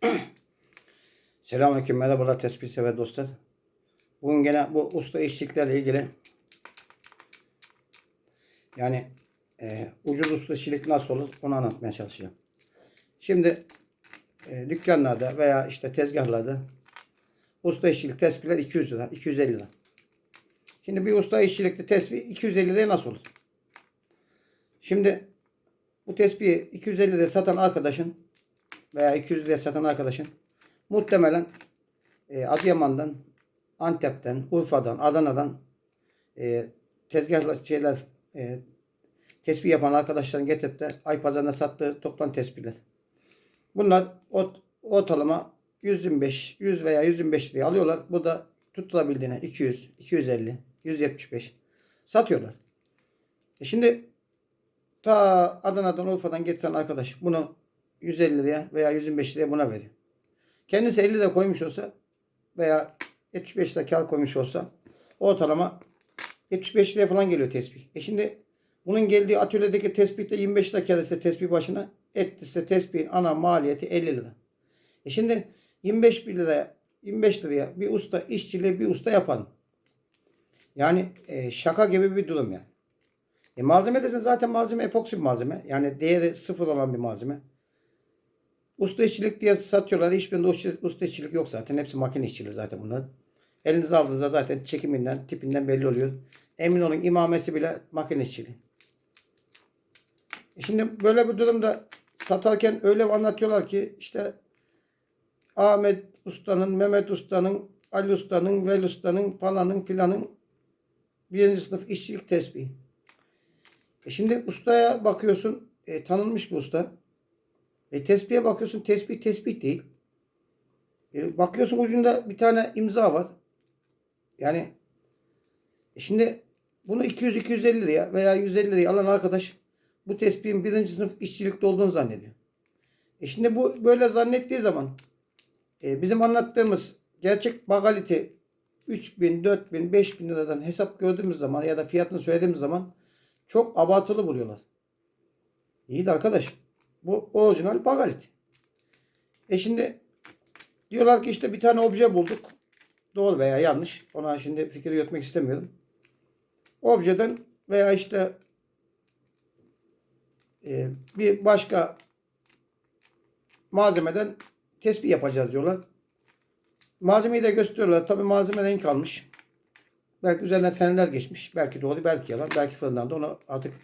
Selamünaleyküm, merhabalar tespih sever dostlar. Bugün gene bu usta işçiliklerle ilgili yani e, ucuz usta işçilik nasıl olur onu anlatmaya çalışacağım. Şimdi e, dükkanlarda veya işte tezgahlarda usta işçilik tespihler 200 lira, 250 lira. Şimdi bir usta işçilikli tespih 250 liraya nasıl olur? Şimdi bu tespihi 250 liraya satan arkadaşın veya 200 liraya satan arkadaşın muhtemelen e, Adıyaman'dan, Antep'ten, Urfa'dan, Adana'dan e, tezgahlar şeyler e, tespih yapan arkadaşların getirip de ay pazarına sattığı toplam tespihler. Bunlar ot, ortalama 125, 100 veya 125 liraya alıyorlar. Bu da tutulabildiğine 200, 250, 175 satıyorlar. E şimdi ta Adana'dan Urfa'dan getiren arkadaş bunu 150 liraya veya 125 liraya buna veriyor. Kendisi 50 lira koymuş olsa veya 75 lira kar koymuş olsa ortalama 75 liraya falan geliyor tespih. E şimdi bunun geldiği atölyedeki tespihte 25 lira kar ise tespih başına et ise tespihin ana maliyeti 50 lira. E şimdi 25 bir liraya 25 liraya bir usta işçiliği bir usta yapan. Yani e, şaka gibi bir durum yani. E malzeme desen zaten malzeme epoksi bir malzeme. Yani değeri sıfır olan bir malzeme. Usta işçilik diye satıyorlar. Hiçbirinde usta, işçilik yok zaten. Hepsi makine işçiliği zaten bunlar. Elinize aldığınızda zaten çekiminden, tipinden belli oluyor. Emin olun imamesi bile makine işçiliği. E Şimdi böyle bir durumda satarken öyle anlatıyorlar ki işte Ahmet Usta'nın, Mehmet Usta'nın, Ali Usta'nın, Vel Usta'nın falanın filanın birinci sınıf işçilik tespihi. E şimdi ustaya bakıyorsun e, tanınmış bir usta. E, tespihe bakıyorsun tespih tespih değil. E, bakıyorsun ucunda bir tane imza var. Yani e, şimdi bunu 200-250 liraya veya 150 liraya alan arkadaş bu tespihin birinci sınıf işçilikte olduğunu zannediyor. E şimdi bu böyle zannettiği zaman e, bizim anlattığımız gerçek bagalite 3000, 4000, 5000 liradan hesap gördüğümüz zaman ya da fiyatını söylediğimiz zaman çok abartılı buluyorlar. İyi de arkadaş bu orijinal bagalit. E şimdi diyorlar ki işte bir tane obje bulduk. Doğru veya yanlış. Ona şimdi fikir yürütmek istemiyorum. Objeden veya işte e, bir başka malzemeden tespih yapacağız diyorlar. Malzemeyi de gösteriyorlar. Tabi malzeme renk almış. Belki üzerinden seneler geçmiş. Belki doğru, belki yalan. Belki fırından da onu artık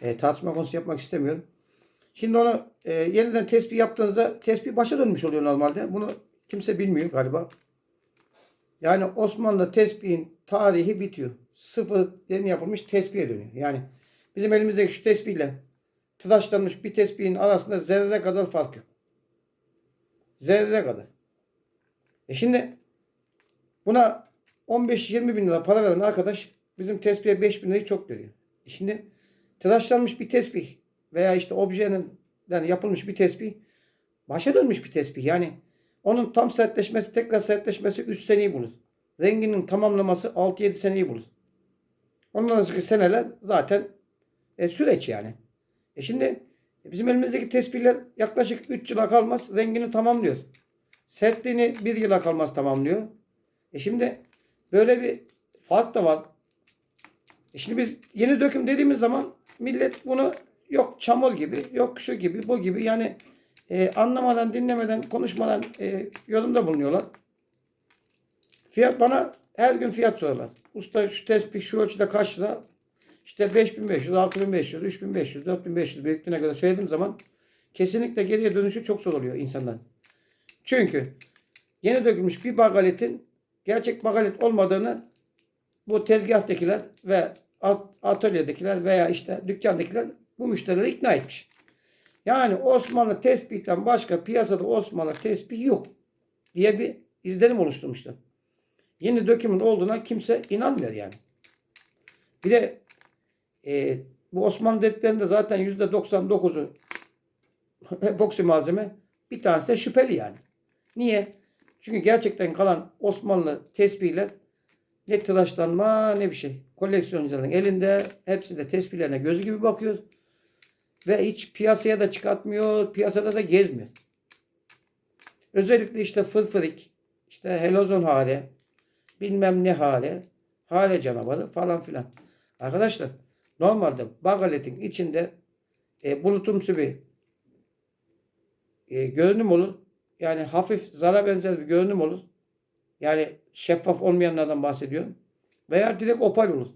e, tartışma konusu yapmak istemiyorum. Şimdi onu e, yeniden tespih yaptığınızda tespih başa dönmüş oluyor normalde. Bunu kimse bilmiyor galiba. Yani Osmanlı tespihin tarihi bitiyor. Sıfır yeni yapılmış tespihe dönüyor. Yani bizim elimizdeki şu tespihle tıraşlanmış bir tespihin arasında zerre kadar fark yok. Zerre kadar. E şimdi buna 15-20 bin lira para veren arkadaş bizim tespihe 5 bin lirayı çok görüyor. E şimdi tıraşlanmış bir tesbih veya işte objenin yani yapılmış bir tesbih başa dönmüş bir tesbih. Yani onun tam sertleşmesi tekrar sertleşmesi 3 seneyi bulur. Renginin tamamlaması 6-7 seneyi bulur. Ondan sonraki seneler zaten e, süreç yani. E şimdi bizim elimizdeki tespihler yaklaşık 3 yıla kalmaz rengini tamamlıyor. Sertliğini 1 yıla kalmaz tamamlıyor. E şimdi böyle bir fark da var. E şimdi biz yeni döküm dediğimiz zaman millet bunu yok çamur gibi, yok şu gibi, bu gibi yani e, anlamadan, dinlemeden, konuşmadan e, yorumda bulunuyorlar. Fiyat bana her gün fiyat soruyorlar. Usta şu tespih şu ölçüde kaç lira? İşte 5500, 6500, 3500, 4500 büyüklüğüne göre söylediğim zaman kesinlikle geriye dönüşü çok zor oluyor insanların. Çünkü yeni dökülmüş bir bagaletin gerçek bagalet olmadığını bu tezgahtakiler ve atölyedekiler veya işte dükkandakiler bu müşterileri ikna etmiş. Yani Osmanlı tespihten başka piyasada Osmanlı tespih yok diye bir izlenim oluşturmuşlar. Yeni dökümün olduğuna kimse inanmıyor yani. Bir de e, bu Osmanlı dediklerinde zaten yüzde 99'u epoksi malzeme. Bir tanesi de şüpheli yani. Niye? Çünkü gerçekten kalan Osmanlı tesbihler ne tıraşlanma ne bir şey. Koleksiyoncuların elinde hepsi de tespihlerine gözü gibi bakıyor. Ve hiç piyasaya da çıkartmıyor. Piyasada da gezmiyor. Özellikle işte fırfırik, işte helozon hale, bilmem ne hale, hale canavarı falan filan. Arkadaşlar normalde bagaletin içinde e, bulutumsu bir e, görünüm olur. Yani hafif zara benzer bir görünüm olur. Yani şeffaf olmayanlardan bahsediyorum. Veya direkt opal olur.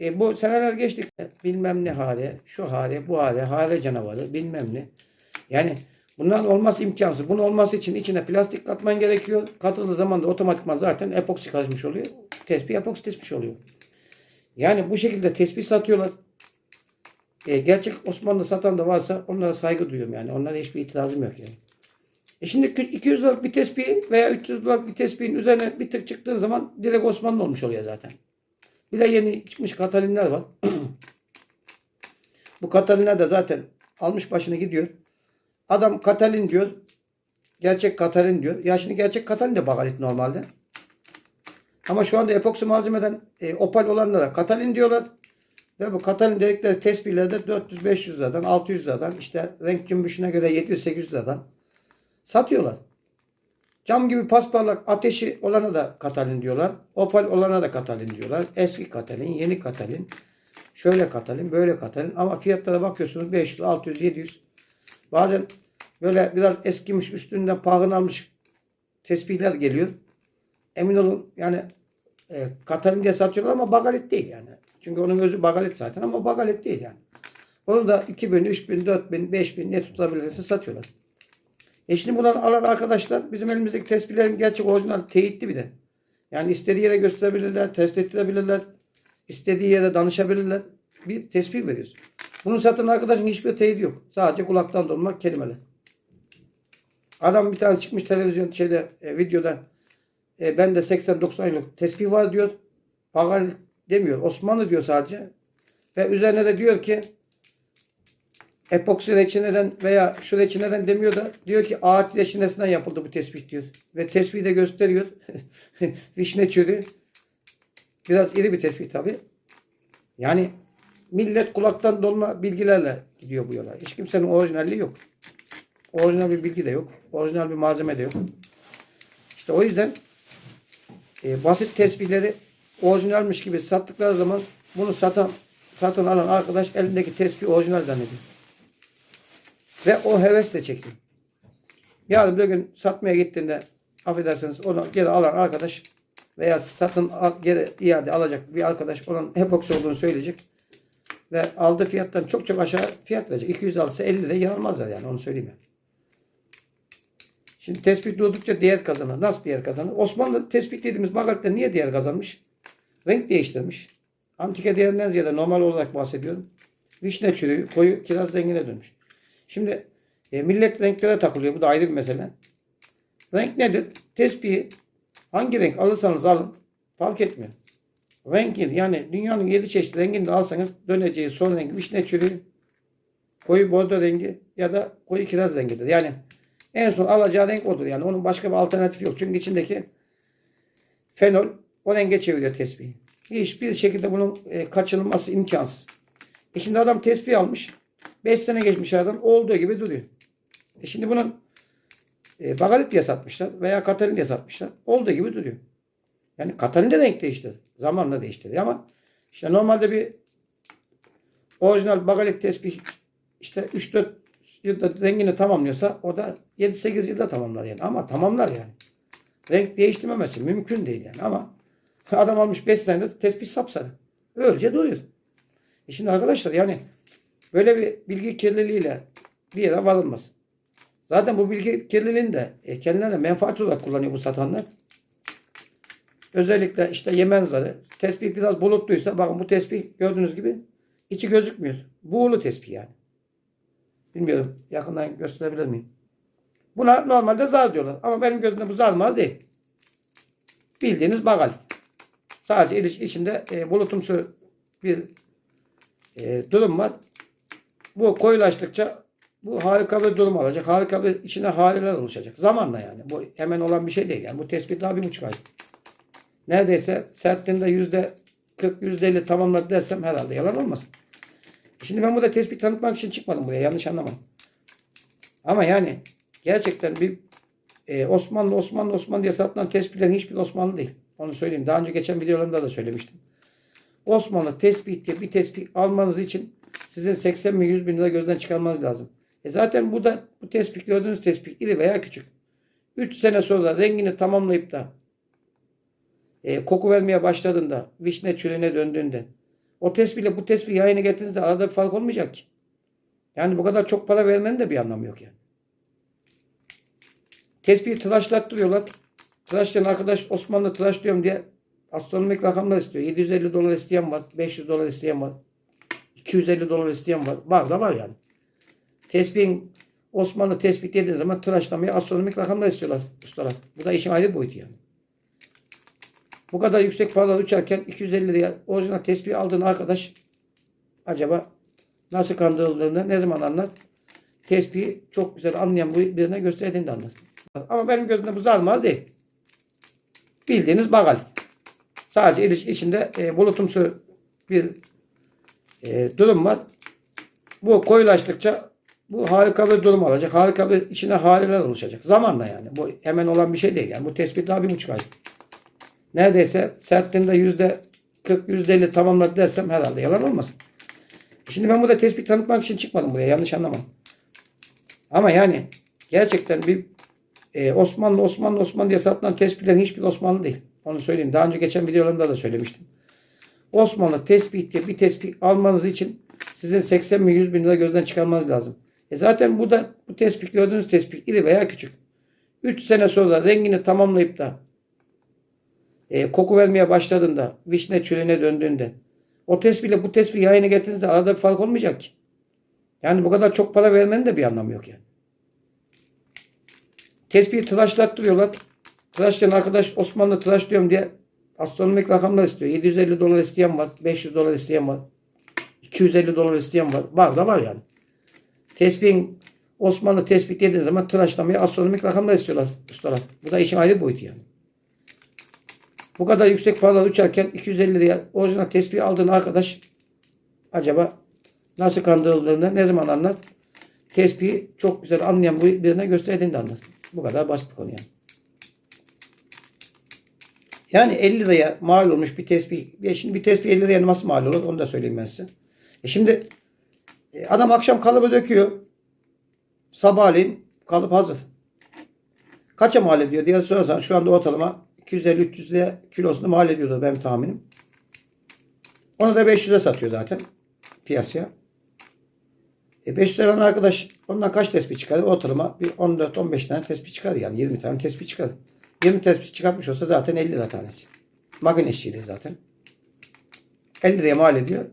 E, bu seneler geçtikçe bilmem ne hale, şu hale, bu hale, hale canavarı, bilmem ne. Yani bunların olması imkansız. Bunun olması için içine plastik katman gerekiyor. Katıldığı zaman da otomatikman zaten epoksi karışmış oluyor. Tespih epoksi tespih oluyor. Yani bu şekilde tespih satıyorlar. E, gerçek Osmanlı satan da varsa onlara saygı duyuyorum yani. Onlara hiçbir itirazım yok yani. E şimdi kü- 200 liralık bir tespih veya 300 liralık bir tespihin üzerine bir tık çıktığın zaman direkt Osmanlı olmuş oluyor zaten. Bir de yeni çıkmış Katalinler var. Bu Katalinler de zaten almış başını gidiyor. Adam Katalin diyor. Gerçek Katalin diyor. Ya şimdi gerçek Katalin de bagalit normalde. Ama şu anda epoksi malzemeden e, opal olanlara Katalin diyorlar. Ve bu Katalin dedikleri tespihlerde 400-500 liradan 600 liradan işte renk cümbüşüne göre 700-800 liradan satıyorlar. Cam gibi pasparlak ateşi olana da Katalin diyorlar. Opal olana da Katalin diyorlar. Eski Katalin, yeni Katalin. Şöyle Katalin, böyle Katalin. Ama fiyatlara bakıyorsunuz 500, 600, 700. Bazen böyle biraz eskimiş, üstünden pahını almış tespihler geliyor. Emin olun yani e, Katalin diye satıyorlar ama bagalit değil yani. Çünkü onun özü bagalit zaten ama bagalit değil yani. Onu da 2000, 3000, 4000, 5000 ne tutabilirse satıyorlar. E şimdi buradan alan arkadaşlar bizim elimizdeki tespihlerin gerçek orijinal teyitli bir de. Yani istediği yere gösterebilirler, test ettirebilirler. istediği yere danışabilirler. Bir tespih veriyoruz. Bunu satan arkadaşın hiçbir teyidi yok. Sadece kulaktan dolma kelimeler. Adam bir tane çıkmış televizyon şeyde e, videoda e, ben de 80-90 yıllık tespih var diyor. Pagal demiyor. Osmanlı diyor sadece. Ve üzerine de diyor ki epoksi reçineden veya şu reçineden demiyor da diyor ki ağaç reçinesinden yapıldı bu tespih diyor. Ve tespihi de gösteriyor. Vişne çürü. Biraz iri bir tespih tabi. Yani millet kulaktan dolma bilgilerle gidiyor bu yola. Hiç kimsenin orijinalliği yok. Orijinal bir bilgi de yok. Orijinal bir malzeme de yok. İşte o yüzden e, basit tespihleri orijinalmiş gibi sattıkları zaman bunu satan satın alan arkadaş elindeki tespih orijinal zannediyor. Ve o hevesle çekiyor. Yarın bir gün satmaya gittiğinde affedersiniz onu geri alan arkadaş veya satın al, geri iade alacak bir arkadaş onun epoksi olduğunu söyleyecek. Ve aldığı fiyattan çok çok aşağı fiyat verecek. 200 alsa 50 de yanılmazlar yani onu söyleyeyim yani. Şimdi tespih durdukça değer kazanır. Nasıl değer kazanır? Osmanlı tespih dediğimiz bagalitte niye değer kazanmış? Renk değiştirmiş. Antike değerinden ziyade normal olarak bahsediyorum. Vişne çürüğü koyu kiraz rengine dönmüş. Şimdi e, millet renklere takılıyor. Bu da ayrı bir mesele. Renk nedir? Tespihi hangi renk alırsanız alın fark etmiyor. Renkin yani dünyanın yedi çeşit rengini de alsanız döneceği son renk vişne çürüğü, koyu bordo rengi ya da koyu kiraz rengidir. Yani en son alacağı renk odur. Yani onun başka bir alternatifi yok. Çünkü içindeki fenol o renge çeviriyor tespihi. Hiçbir şekilde bunun e, kaçınılması imkansız. E şimdi adam tespih almış. 5 sene geçmiş aradan olduğu gibi duruyor. E şimdi bunun e, bagalit diye satmışlar veya katalin diye satmışlar. Olduğu gibi duruyor. Yani katalin de renk değiştirdi. Zamanla değiştirdi ama işte normalde bir orijinal bagalit tespih işte 3-4 yılda rengini tamamlıyorsa o da 7-8 yılda tamamlar yani. Ama tamamlar yani. Renk değiştirmemesi mümkün değil yani ama adam almış 5 senede tespih sapsarı. Öylece duruyor. E şimdi arkadaşlar yani böyle bir bilgi kirliliğiyle bir yere varılmaz. Zaten bu bilgi kirliliğini de e, kendilerine menfaat olarak kullanıyor bu satanlar. Özellikle işte yemen zarı. Tespih biraz bulutluysa bakın bu tespih gördüğünüz gibi içi gözükmüyor. Buğulu tespih yani. Bilmiyorum yakından gösterebilir miyim? Buna normalde zar diyorlar. Ama benim gözümde bu zar mal değil. Bildiğiniz bagalit. Sadece içinde e, bulutumsu bir e, durum var. Bu koyulaştıkça bu harika bir durum alacak. Harika bir içine haliler oluşacak. Zamanla yani. Bu hemen olan bir şey değil. Yani bu tespit daha bir buçuk ay. Neredeyse sertliğinde yüzde 40, yüzde 50 tamamladı dersem herhalde yalan olmaz. Şimdi ben burada tespit tanıtmak için çıkmadım buraya. Yanlış anlamayın. Ama yani gerçekten bir e, Osmanlı Osmanlı Osmanlı diye satılan tespihlerin hiçbir Osmanlı değil. Onu söyleyeyim. Daha önce geçen videolarımda da söylemiştim. Osmanlı tespih diye bir tespih almanız için sizin 80 bin 100 bin lira gözden çıkarmanız lazım. E zaten bu da bu tespih gördüğünüz tespih iri veya küçük. 3 sene sonra rengini tamamlayıp da e, koku vermeye başladığında, vişne çürüğüne döndüğünde o tespihle bu tespih yayını getirdiğinizde arada bir fark olmayacak ki. Yani bu kadar çok para vermenin de bir anlamı yok yani. Tespihi tıraşlattırıyorlar. Tıraşlayan arkadaş Osmanlı tıraş diyorum diye astronomik rakamlar istiyor. 750 dolar isteyen var. 500 dolar isteyen var. 250 dolar isteyen var. Var da var yani. Tespihin Osmanlı tespit dediğin zaman tıraşlamaya astronomik rakamlar istiyorlar ustalar. Bu da işin ayrı boyutu yani. Bu kadar yüksek paralar uçarken 250 liraya orijinal tespih aldığın arkadaş acaba nasıl kandırıldığını ne zaman anlar? Tespihi çok güzel anlayan birine gösterdiğinde anlar. Ama benim gözümde bu zarmal değil. Bildiğiniz bagal. Sadece içinde e, bulutumsu bir e, durum var. Bu koyulaştıkça bu harika bir durum olacak. Harika bir içine haleler oluşacak. Zamanla yani. Bu hemen olan bir şey değil. Yani bu tespit daha bir buçuk ay. Neredeyse sertliğinde yüzde 40, yüzde 50 tamamladı dersem herhalde yalan olmasın. Şimdi ben burada tespit tanıtmak için çıkmadım buraya. Yanlış anlama. Ama yani gerçekten bir e, Osmanlı Osmanlı Osmanlı diye satılan tespihlerin hiçbir Osmanlı değil. Onu söyleyeyim. Daha önce geçen videolarımda da söylemiştim. Osmanlı tespih diye bir tespih almanız için sizin 80 bin 100 bin lira gözden çıkarmanız lazım. E zaten bu da bu tespih gördüğünüz tespih iri veya küçük. 3 sene sonra rengini tamamlayıp da e, koku vermeye başladığında vişne çürüğüne döndüğünde o tespihle bu tespih yayını getirdiğinizde arada bir fark olmayacak ki. Yani bu kadar çok para vermenin de bir anlamı yok yani. Tespihi tıraşlattırıyorlar. Tıraşlayan arkadaş Osmanlı tıraş diyorum diye astronomik rakamlar istiyor. 750 dolar isteyen var. 500 dolar isteyen var. 250 dolar isteyen var. Var da var yani. Tespihin Osmanlı tespih dediğin zaman tıraşlamaya astronomik rakamlar istiyorlar ustalar. Bu da işin ayrı boyutu yani. Bu kadar yüksek paralar uçarken 250 liraya orijinal tespih aldığın arkadaş acaba nasıl kandırıldığını ne zaman anlar? Tespihi çok güzel anlayan birine gösterdiğinde anlar. Bu kadar basit bir konu yani. Yani 50 liraya mal olmuş bir tespih. Ya şimdi bir tespih 50 liraya nasıl mal olur onu da söyleyeyim ben size. E şimdi e, adam akşam kalıbı döküyor. Sabahleyin kalıp hazır. Kaça mal ediyor diye sorarsan şu anda ortalama 250-300 liraya kilosunu mal ediyordur benim tahminim. Onu da 500'e satıyor zaten piyasaya. E 500 liradan arkadaş ondan kaç tespih çıkarır? Ortalama bir 14-15 tane tespih çıkar yani 20 tane tespih çıkar. 20 tespih çıkartmış olsa zaten 50 lira tanesi. Makine işçiliği zaten. 50 liraya mal ediyor.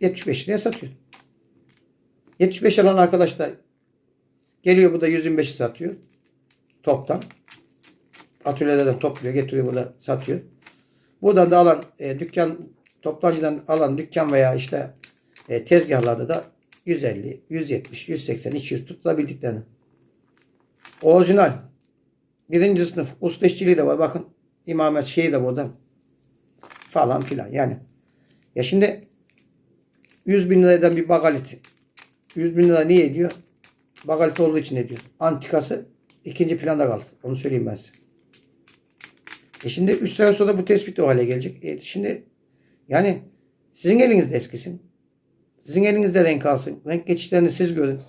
75 liraya satıyor. 75 alan arkadaş da geliyor bu da 125'i satıyor. Toptan. Atölyelerden topluyor, getiriyor burada satıyor. Buradan da alan e, dükkan toptancıdan alan dükkan veya işte e, tezgahlarda da 150, 170, 180, 200 tutabildiklerini. Orijinal. Birinci sınıf usta de var. Bakın imamet şeyi de burada. Falan filan. Yani. Ya şimdi 100 bin liradan bir bagalit. 100 bin lira niye ediyor? Bagalit olduğu için ediyor. Antikası ikinci planda kaldı. Onu söyleyeyim ben size. E şimdi 3 sene sonra bu tespit o hale gelecek. E şimdi yani sizin elinizde eskisin. Sizin elinizde renk alsın. Renk geçişlerini siz görün.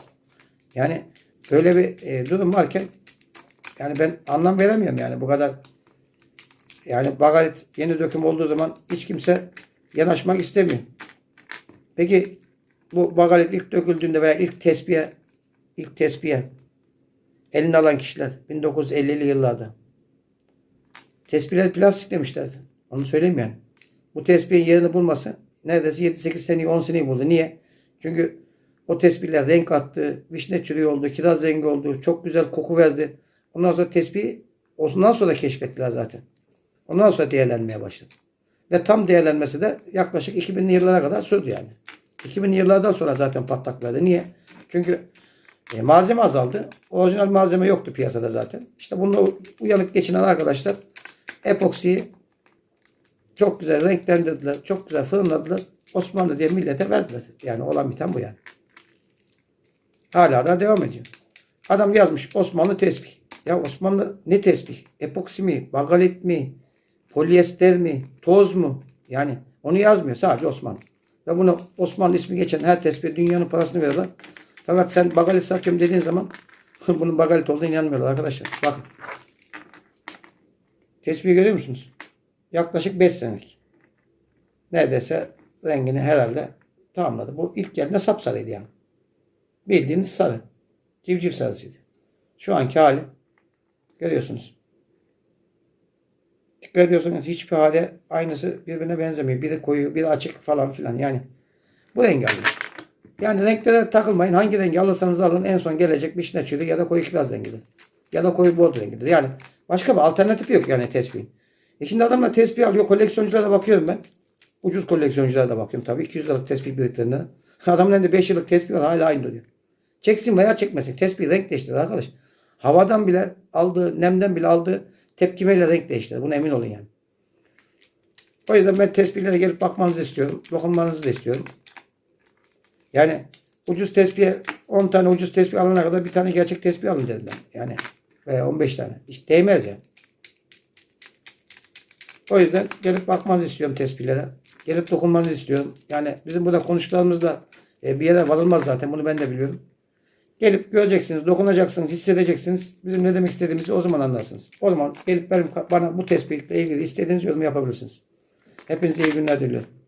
Yani böyle bir e, durum varken yani ben anlam veremiyorum yani bu kadar yani bagalit yeni döküm olduğu zaman hiç kimse yanaşmak istemiyor. Peki bu bagalit ilk döküldüğünde veya ilk tespihe ilk tespihe eline alan kişiler 1950'li yıllarda tespihler plastik demişlerdi. Onu söyleyeyim yani. Bu tespihin yerini bulması neredeyse 7-8 seneyi 10 seneyi buldu. Niye? Çünkü o tespihler renk attı, vişne çürüğü oldu, kiraz rengi oldu, çok güzel koku verdi. Ondan sonra tespihi ondan sonra keşfettiler zaten. Ondan sonra değerlenmeye başladı. Ve tam değerlenmesi de yaklaşık 2000'li yıllara kadar sürdü yani. 2000'li yıllardan sonra zaten patlak verdi. Niye? Çünkü e, malzeme azaldı. Orijinal malzeme yoktu piyasada zaten. İşte bunu uyanık geçinen arkadaşlar epoksiyi çok güzel renklendirdiler. Çok güzel fırınladılar. Osmanlı diye millete verdiler. Yani olan biten bu yani. Hala da devam ediyor. Adam yazmış Osmanlı tespih. Ya Osmanlı ne tesbih? Epoksi mi? Bagalit mi? Polyester mi? Toz mu? Yani onu yazmıyor. Sadece Osmanlı. Ve bunu Osmanlı ismi geçen her tesbih dünyanın parasını veriyorlar. Fakat sen bagalit satıyorum dediğin zaman bunun bagalit olduğuna inanmıyorlar arkadaşlar. Bakın. Tesbihi görüyor musunuz? Yaklaşık 5 senelik. Neredeyse rengini herhalde tamamladı. Bu ilk geldiğinde sapsarıydı yani. Bildiğiniz sarı. Civciv sarısıydı. Şu anki hali görüyorsunuz. Dikkat ediyorsunuz hiçbir hale aynısı birbirine benzemiyor. Biri koyu, biri açık falan filan. Yani bu rengi alın. Yani renklere takılmayın. Hangi rengi alırsanız alın en son gelecek bir şineçili ya da koyu kiraz rengidir. Ya da koyu bordo rengidir. Yani başka bir alternatif yok yani tespihin. E şimdi adamlar tespih alıyor. Koleksiyonculara da bakıyorum ben. Ucuz koleksiyonculara da bakıyorum tabii. 200 liralık tespih birliklerinden. Adamın elinde 5 yıllık tespih var hala aynı duruyor. Çeksin veya çekmesin. Tespih renk değiştirir arkadaş. Havadan bile aldığı, nemden bile aldığı tepkimeyle renk değiştirir. Buna emin olun yani. O yüzden ben tespihlere gelip bakmanızı istiyorum. Dokunmanızı da istiyorum. Yani ucuz tespihe 10 tane ucuz tespih alana kadar bir tane gerçek tespih alın dedim ben. Yani veya 15 tane. Hiç değmez ya. O yüzden gelip bakmanızı istiyorum tespihlere. Gelip dokunmanızı istiyorum. Yani bizim burada konuştuklarımızda e, bir yere varılmaz zaten. Bunu ben de biliyorum. Gelip göreceksiniz, dokunacaksınız, hissedeceksiniz. Bizim ne demek istediğimizi o zaman anlarsınız. O zaman gelip benim, bana bu tespihle ilgili istediğiniz yorumu yapabilirsiniz. Hepinize iyi günler diliyorum.